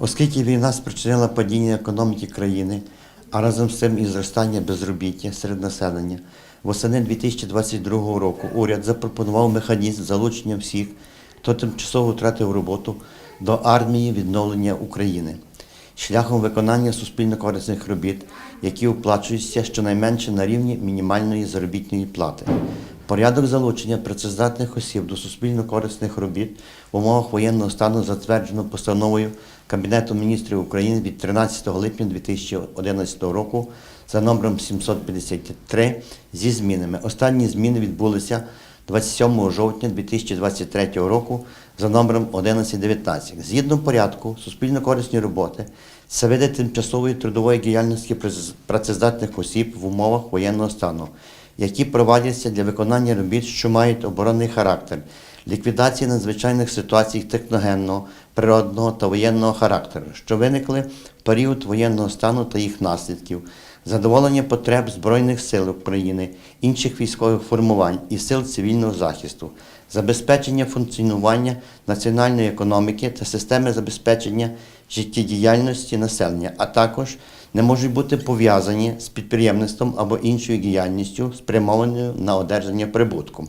Оскільки війна спричинила падіння економіки країни, а разом з цим і зростання безробіття серед населення, восени 2022 року уряд запропонував механізм залучення всіх, хто тимчасово втратив роботу до армії відновлення України шляхом виконання суспільно-корисних робіт, які оплачуються щонайменше на рівні мінімальної заробітної плати. Порядок залучення працездатних осіб до суспільно-корисних робіт в умовах воєнного стану затверджено постановою Кабінету міністрів України від 13 липня 2011 року за номером 753 зі змінами. Останні зміни відбулися 27 жовтня 2023 року за номером 1119. Згідно порядку суспільно-корисні роботи це види тимчасової трудової діяльності працездатних осіб в умовах воєнного стану, які проводяться для виконання робіт, що мають оборонний характер, ліквідації надзвичайних ситуацій техногенного, природного та воєнного характеру, що виникли в період воєнного стану та їх наслідків, задоволення потреб Збройних сил України, інших військових формувань і сил цивільного захисту, забезпечення функціонування національної економіки та системи забезпечення життєдіяльності населення, а також не можуть бути пов'язані з підприємництвом або іншою діяльністю, спрямованою на одержання прибутку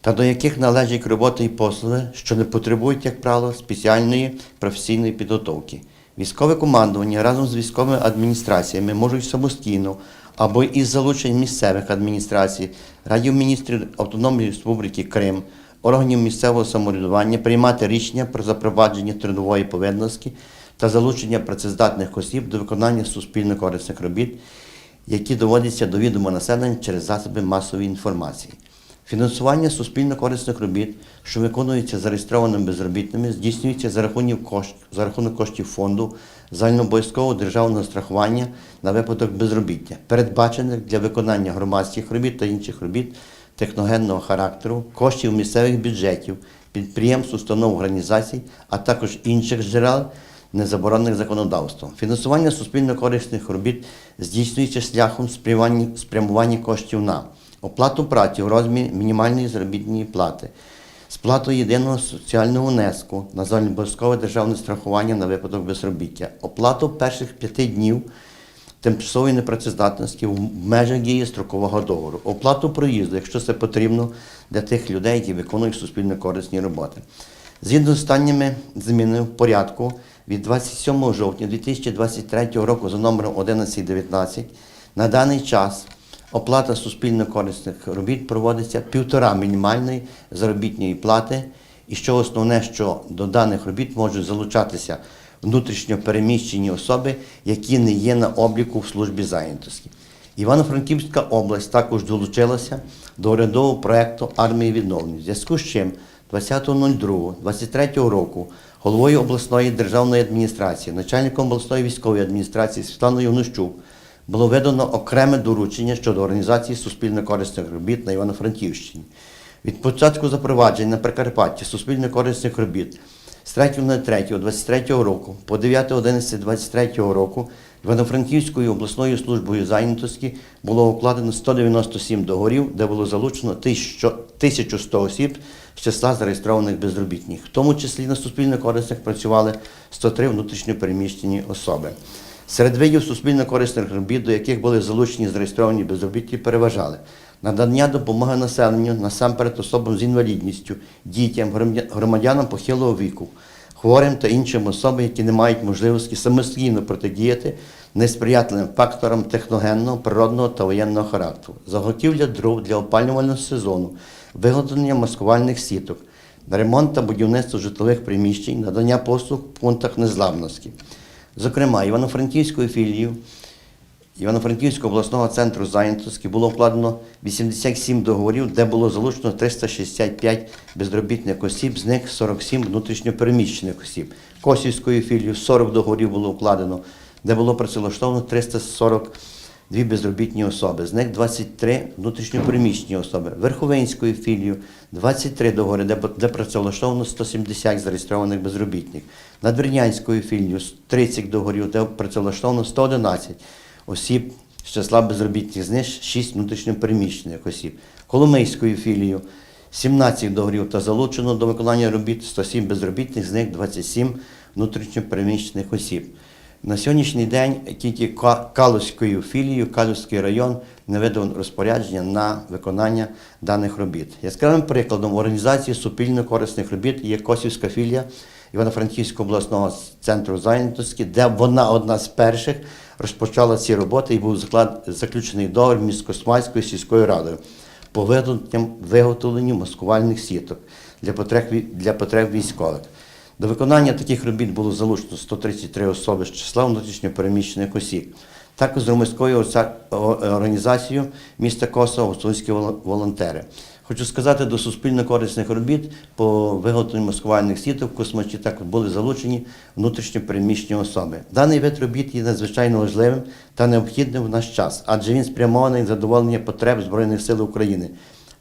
та до яких належать роботи і послуги, що не потребують, як правило, спеціальної професійної підготовки. Військове командування разом з військовими адміністраціями можуть самостійно або із залученням місцевих адміністрацій, радів міністрів Автономної Республіки Крим, органів місцевого самоврядування приймати рішення про запровадження трудової повинності та залучення працездатних осіб до виконання суспільно-корисних робіт, які доводяться до відома населення через засоби масової інформації. Фінансування суспільно-корисних робіт, що виконуються зареєстрованими безробітними, здійснюється за рахунок, кошт, за рахунок коштів фонду загальнообов'язкового державного страхування на випадок безробіття, передбачених для виконання громадських робіт та інших робіт техногенного характеру, коштів місцевих бюджетів, підприємств, установ організацій, а також інших джерел, не законодавством. Фінансування суспільно-корисних робіт здійснюється шляхом спрямування- коштів на оплату праці у розмірі мінімальної заробітної плати, сплату єдиного соціального внеску на загальнообов'язкове державне страхування на випадок безробіття, оплату перших п'яти днів тимчасової непрацездатності в межах дії строкового договору, оплату проїзду, якщо це потрібно для тих людей, які виконують суспільно корисні роботи. Згідно з останніми змінами в порядку від 27 жовтня 2023 року за номером 1119 на даний час оплата суспільно-корисних робіт проводиться півтора мінімальної заробітної плати, і що основне, що до даних робіт можуть залучатися внутрішньо переміщені особи, які не є на обліку в службі зайнятості. Івано-Франківська область також долучилася до урядового проєкту армії відновлення. В зв'язку з чим 20.02.23 року головою обласної державної адміністрації, начальником обласної військової адміністрації Світланою Внощук було видано окреме доручення щодо організації суспільно-корисних робіт на Івано-Франківщині. Від початку запровадження на Прикарпатті суспільно-корисних робіт з 3.03.23 року по 9.11.23 року Івано-Франківською обласною службою зайнятості було укладено 197 договорів, де було залучено 1100 осіб з числа зареєстрованих безробітних. В тому числі на суспільно-корисних працювали 103 внутрішньопереміщені особи. Серед видів суспільно-корисних робіт, до яких були залучені зареєстровані безробітні, переважали надання допомоги населенню, насамперед особам з інвалідністю, дітям, громадянам похилого віку, хворим та іншим особам, які не мають можливості самостійно протидіяти несприятливим факторам техногенного, природного та воєнного характеру, заготівля дров для опалювального сезону, виготовлення маскувальних сіток, ремонт та будівництво житлових приміщень, надання послуг в пунктах незламності. Зокрема, Івано-Франківською філією Івано-Франківського обласного центру зайнятості було вкладено 87 договорів, де було залучено 365 безробітних осіб, з них 47 внутрішньопереміщених осіб. Косівською філією 40 договорів було вкладено, де було працевлаштовано 342 безробітні особи, з них 23 внутрішньопереміщені особи. Верховинською філією 23 договори, де, працевлаштовано 170 зареєстрованих безробітних. Надвірнянською філією 30 договорів, де працевлаштовано 111 осіб з числа безробітних, з них 6 внутрішньопереміщених осіб. Коломийською філією 17 договорів та залучено до виконання робіт 107 безробітних, з них 27 внутрішньопереміщених осіб. На сьогоднішній день тільки Ка- Калузькою філією, Калузький район не видав розпорядження на виконання даних робіт. Яскравим прикладом організації суспільно-корисних робіт є Косівська філія Івано-Франківського обласного центру зайнятості, де вона одна з перших розпочала ці роботи і був заклад, заключений договір між Космальською сільською радою по виготовленню, маскувальних сіток для потреб, для потреб військових. До виконання таких робіт було залучено 133 особи з числа внутрішньопереміщених осіб. Також з громадською організацією міста Косово гуцульські волонтери. Хочу сказати, до суспільно корисних робіт по виготовленню маскувальних сіток в космачі також були залучені внутрішньопереміщені особи. Даний вид робіт є надзвичайно важливим та необхідним в наш час, адже він спрямований на задоволення потреб Збройних сил України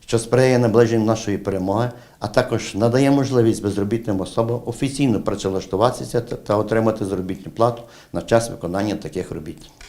що сприяє наближенню нашої перемоги, а також надає можливість безробітним особам офіційно працевлаштуватися та отримати заробітну плату на час виконання таких робіт.